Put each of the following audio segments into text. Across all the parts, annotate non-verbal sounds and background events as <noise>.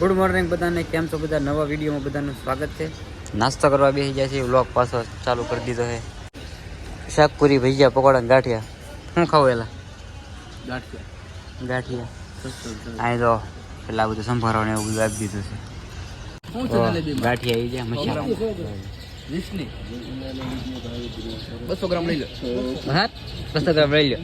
Good morning બધાને કેમ છો બધા? નવા વિડીયોમાં બધાનું સ્વાગત છે. નાસ્તો કરવા બેસી જાય છે વ્લોગ પાછો ચાલુ કરી દીધો છે. શાકપુરી ભજીયા પકોડા ને ગાંઠિયા. શું ખાવું એલા? ગાંઠિયા. ગાંઠિયા. આ જો પેલા બધું સંભારો ને એવું બધું આપી દીધું છે. ગાંઠિયા આવી જાય બસો ગ્રામ લઈ લો. હા? બસો ગ્રામ લઈ લો.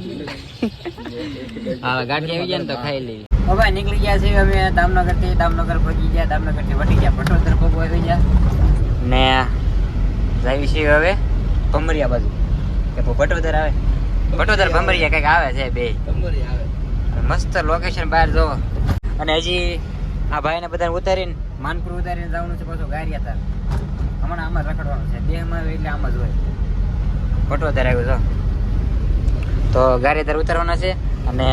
હા ગાંઠિયા આવી જાય ને તો ખાઈ લઈએ. હવે નીકળી ગયા છે અમે દામનગરથી દામનગર પહોંચી ગયા. દામનગરથી વટી ગયા. પટોદર તરફ પહોંચી ગયા. ને જઈએ છીએ હવે ભમરિયા બાજુ. કે પટોદર આવે? પટોદર ભમરિયા કંઈક આવે છે બે. આવે. મસ્ત લોકેશન બહાર જો અને હજી આ ભાઈને બધાને ઉતારીને માનપુર ઉતારીને જવાનું છે પાછું ગારિયા તાર હમણાં આમાં રખડવાનું છે. બે માં એટલે આમ જ હોય. પટોદર આવ્યું તો ગારિયાધાર ઉતારવાના છે. અને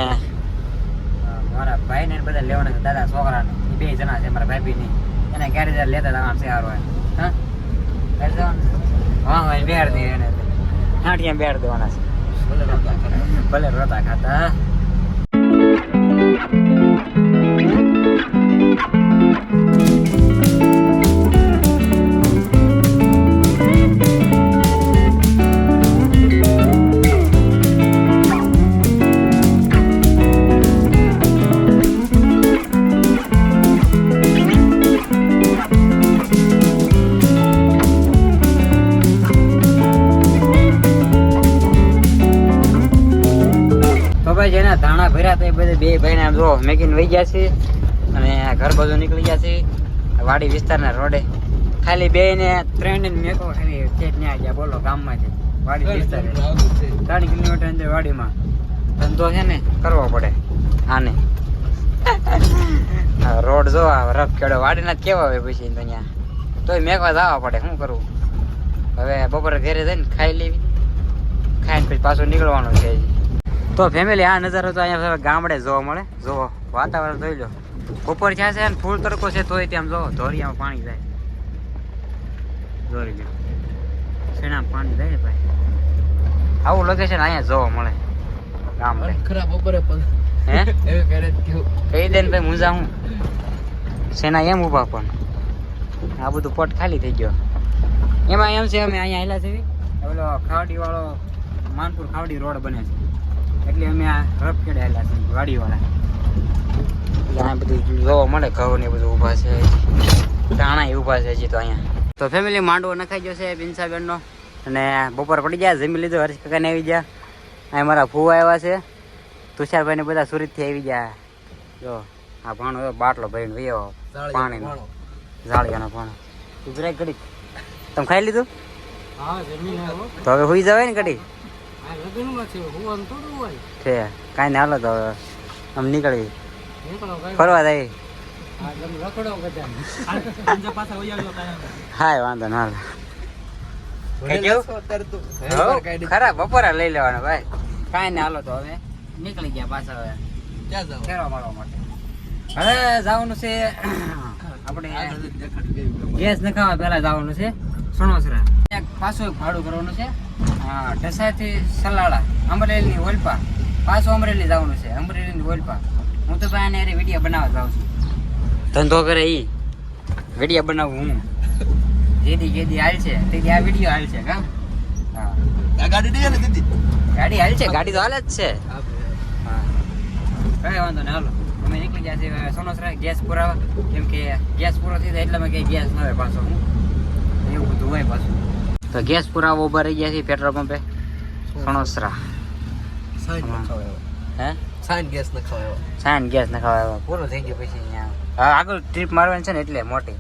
મારા ભાઈ ને બધા લેવાના દાદા છોકરાને. એ બે જણા છે, મારા ભાઈ ની. એને ગારિયાધાર લેતા જવાનું છે? હારો હા હા બેહાડ દે એને હાંઠિયા બેહાડ દેવાના છે. ભલે રોતા ખાતા. ધાણા ભર્યા તો એ બધે બે ભાઈને આમ જો મેકીને વહી ગયા છે અને ઘર બાજુ નીકળી ગયા છે. વાડી વિસ્તારના રોડે. ખાલી બે ને ત્રણ ને મેકો ખાલી ચેટ ને ગયા. બોલો ગામમાં છે વાડી વિસ્તાર. ત્રણ કિલોમીટર અંદર વાડીમાં. ધંધો છે ને કરવો પડે. આને. <laughs> રોડ જો આ રફ કેડો વાડીના કેવા હોય પછી તો અહીંયા તોય મેકવા જવા પડે. શું કરવું? હવે બપોરે ઘરે જઈને ખાઈ લેવી. ખાઈને પછી પાછું નીકળવાનું છે. તો ફેમિલી આ નજારો તો અહીંયા ગામડે જોવા મળે. જોવો વાતાવરણ જોઈ લો. ઉપર જ્યાં છે ને ફૂલ તડકો છે તોય ત્યાં જોવો ધોરિયામાં પાણી જાય. ધોરી લો. પાણી જાય ભાઈ? આવું લોકેશન અહીંયા જોવા મળે. ગામડે. અને ખરાબ બપોરે હે. કહી દે ને ભાઈ મુંજા હું શેના એમ ઊભા પણ. આ બધું પોટ ખાલી થઈ ગયો. એમાં એમ છે અમે અહીંયા આવેલા છે ઓલો ખાવડી વાળો માનપુર ખાવડી રોડ બને છે. એટલે અમે આ રફ આવેલા છે વાડીવાળા. આ બધું જોવા મળે ઘઉં ને બધું ઊભા છે. ધાણા ઊભા છે હજી તો અહીંયા. તો ફેમિલી માંડવો નખાઈ ગયો છે બિનસાબેનનો અને બપોર પડી ગયા જમી લીધો હર્ષ કાકાને આવી ગયા. અહીં મારા ફૂવા આવ્યા છે. તુષારભાઈ ને બધા સુરતથી આવી ગયા. જો આ ભાણો બાટલો ભરીને વયો. પાણીનો. ભાણો. જાળિયાનો ભાણો. ગુજરાત ઘડી તમે ખાઈ લીધું. તો હવે હોઈ જવાય ને લગ્નમાં છે કાંઈ ના હાલો તો હવે. આમ નીકળવી ફરવા જાય. હાય વાંધો ના ખરા બપોરે લઈ લેવાનો ભાઈ. કાંઈ ના હાલો તો હવે. નીકળી ગયા પાછા હવે. ફેરવા મારવા માટે. હવે જવાનું છે <clears throat> આપણે. ગેસ નખાવા પહેલા જવાનું છે. સણોસરા. એક પાછું એક ભાડું કરવાનું છે. હા ઢસાથી સલાળા અમરેલીની ઓલપા. પાછું અમરેલી જવાનું છે અમરેલીની ઓલપા. હું તો ભાઈ આને વીડિયો બનાવવા જાઉં છું. ધંધો કરે એ વીડિયો બનાવું હું. જેદી જેદી હાલ છે તેથી આ વીડિયો હાલ છે કા હા. આ ગાડી દીદી? ગાડી હાલ છે ગાડી તો હાલ જ છે. હા, હા. કઈ વાંધો નહીં હાલો. અમે નીકળી ગયા છે સોનોસરા ગેસ પુરાવા. કેમ કે ગેસ પૂરો થઈ જાય એટલામાં કઈ ગેસ ન હોય પાછો હું. એવું બધું હોય પાછું. તો ગેસ પુરાવો ઊભા રહી ગયા છે પેટ્રોલ પંપે. સણોસરા હા. હે? સાઈન ગેસ નખાવો સાઈન ગેસ નખાવા પૂરો થઈ ગયો પછી અહીંયા. હા આગળ ટ્રીપ મારવાની છે ને એટલે મોટી.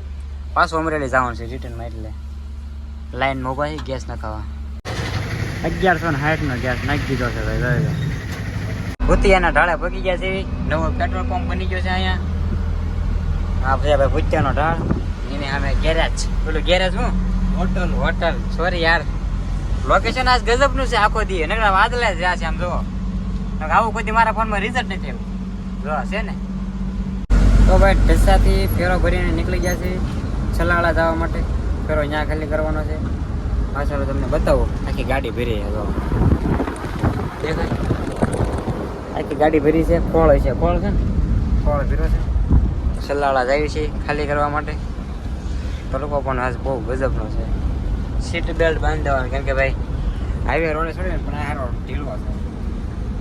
પાછું અમરેલી જવાનું છે રિટર્નમાં એટલે. લાઈન છે ગેસ નખાવા. અગિયારસો ને ગેસ નાખી દીધો છે ભાઈ લો. ભૂતિયાના ઢાળે પગી ગયા છે નવો પેટ્રોલ પંપ બની ગયો છે અહીંયા. હા ભાઈ ભાઈ ભૂતિયાનો ઢાળ. એને સામે ગેરેજ પેલું ગેરેજ હું હોટલ હોટલ. સોરી યાર. લોકેશન આજ ગજબનું છે આખો દી. નકરા વાદળે જ રહ્યા છે આમ જોવો. આવું કોઈ મારા ફોનમાં રિઝલ્ટ નથી આવ્યું જો, છે ને? તો ભાઈ, ઢસાથી ફેરો ભરીને નીકળી ગયા છે છલાળા જવા માટે. ફેરો અહીંયા ખાલી કરવાનો છે. પાછળ તમને બતાવો. આખી ગાડી ભરી છે આખી ગાડી ભરી છે. ફળ છે. ફળ છે ને? ખોળ ભર્યો છે. છલાળા જાય છે ખાલી કરવા માટે. તડકો પણ આજ બહુ ગજબનો છે. સીટ બેલ્ટ બાંધી દેવાનું કેમ કે ભાઈ હાઈવે રોડે છોડી પણ આ રોડ ઢીલો છે.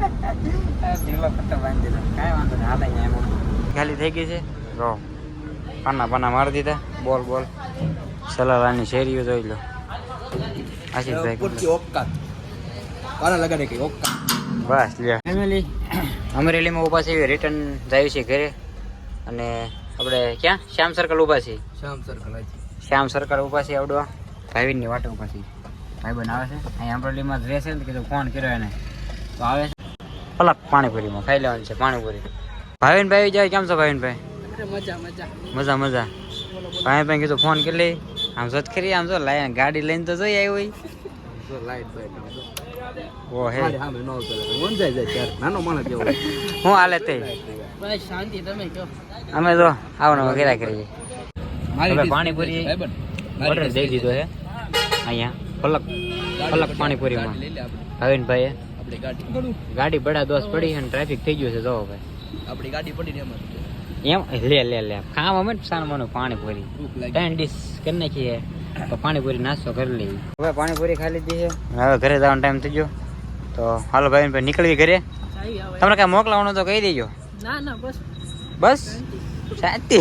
<laughs> ઢીલો પટ્ટો બાંધી દીધો. કાંઈ વાંધો નહીં હાલે એમાં. ખાલી થઈ ગઈ છે? રો પાના પાના મારી દીધા. બોલ બોલ. સલાળાની શેરીઓ જોઈ લો. આશીષભાઈ ઓકાત પાના લગાડે કે ઓકાત બસ ફેમિલી અમરેલીમાં ઊભા છે રિટર્ન જાય છે ઘરે. અને આપણે ક્યાં? શ્યામ સર્કલ ઊભા છે શ્યામ સર્કલ છે શ્યામ સરકાર ઊભા છે આવડો ભાઈબીનની વાટે ઊભા છે. ભાઈ બન આવે છે. અહીંયા અમરેલીમાં જ રહેશે ને કીધું ફોન કર્યો એને. તો આવે છે. પલક પાણીપુરીમાં ખાઈ લેવાનું છે પાણીપુરી. ભાવિન ભાઈ જાય. કેમ છો ભાઈન ભાઈ મજા મજા. મજા મજા. ભાઈ ભાઈ કીધું ફોન કરી લઈ. આમ જોત ખરી આમ જો લાય ગાડી લઈને તો જોઈ આવી. જો લાઈટ બાઈટ હોય ઓ હે નો હું હાલે તે? શાંતિ તમે કહો. અમે તો આવનો ઘેરા કરીએ હવે પાણીપુરી ઓર્ડર દઈ દીધો છે. અહીંયા પલક પલક પાણીપુરીમાં. લે આપણે. ભાવિનભાઈએ ગાડી ગાડી બડા દોસ પડી અને ટ્રાફિક થઈ ગયું છે જો ભાઈ. આપણી ગાડી પડી ને એમાં. એમ લે લે લે. ખાવા અમે સાનમાનું પાણીપુરી. ત્રણ ડીશ કરી નાખીએ તો પાણીપુરી નાસ્તો કરી લઈએ. હવે પાણીપુરી ખાઈ લીધી છે. હવે ઘરે જવાનો ટાઈમ થઈ ગયો. તો હાલો ભાઈ નીકળવી ઘરે. તમને કાંઈ મોકલાવાનું તો કહી દેજો. ના ના બસ. બસ? શાંતિ.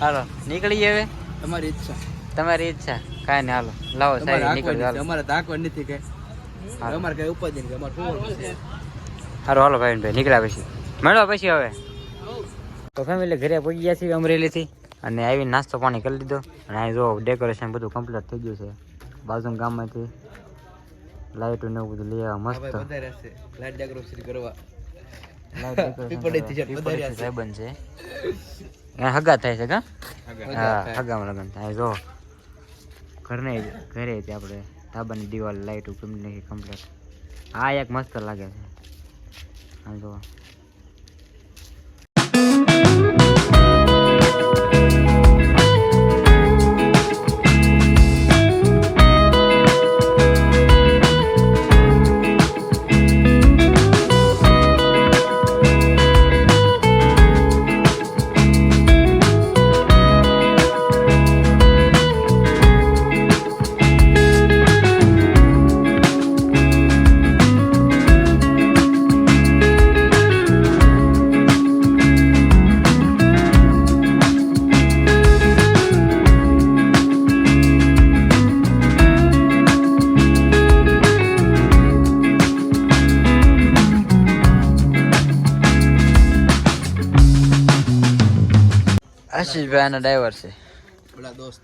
હાલો નીકળી હવે? તમારી ઈચ્છા. તમારી ઈચ્છા. કાંઈ નહીં હાલો લાવો સાહેબ નીકળી હાલો. અમારે તાકવા નથી કે અમારે કઈ ઉપાધિ નથી અમારે છે હાલો ભાઈ ભાઈ નીકળ્યા પછી. મળ્યો પછી હવે. તો ફેમિલી ઘરે પહોંચી ગયા છીએ અમરેલીથી અને આવી નાસ્તો પાણી કરી લીધો. અને અહીં જો ડેકોરેશન બધું કમ્પ્લીટ થઈ ગયું છે. બાજુ ગામમાંથી લાઇટો ને એવું બધું લઈ આવ્યા મસ્ત. લાઇટ ડેકોરેશન કરવા. પીપળીથી છે, હગા થાય છે કા. હા હગામાં લગન થાય જો. ઘરને ઘરે જ આપણે ધાબાની દિવાલ કમ્પ્લીટ કમ્પ્લીટ આ એક મસ્ત લાગે છે. આ જો. આશીષભાઈ આના ડ્રાઈવર છે. બડા દોસ્ત.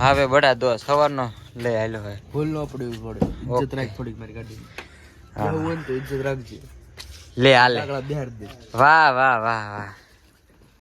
હા ભાઈ બડા દોસ્ત. સવારનો લઈ આવેલો હોય. ભૂલ ન પડવી પડે. ઇજ્જત રાખ થોડીક મારી ગાડી હા. હું તો ઇજ્જત રાખજે. લે હાલે. બિહાર દે વાહ વાહ વાહ વાહ.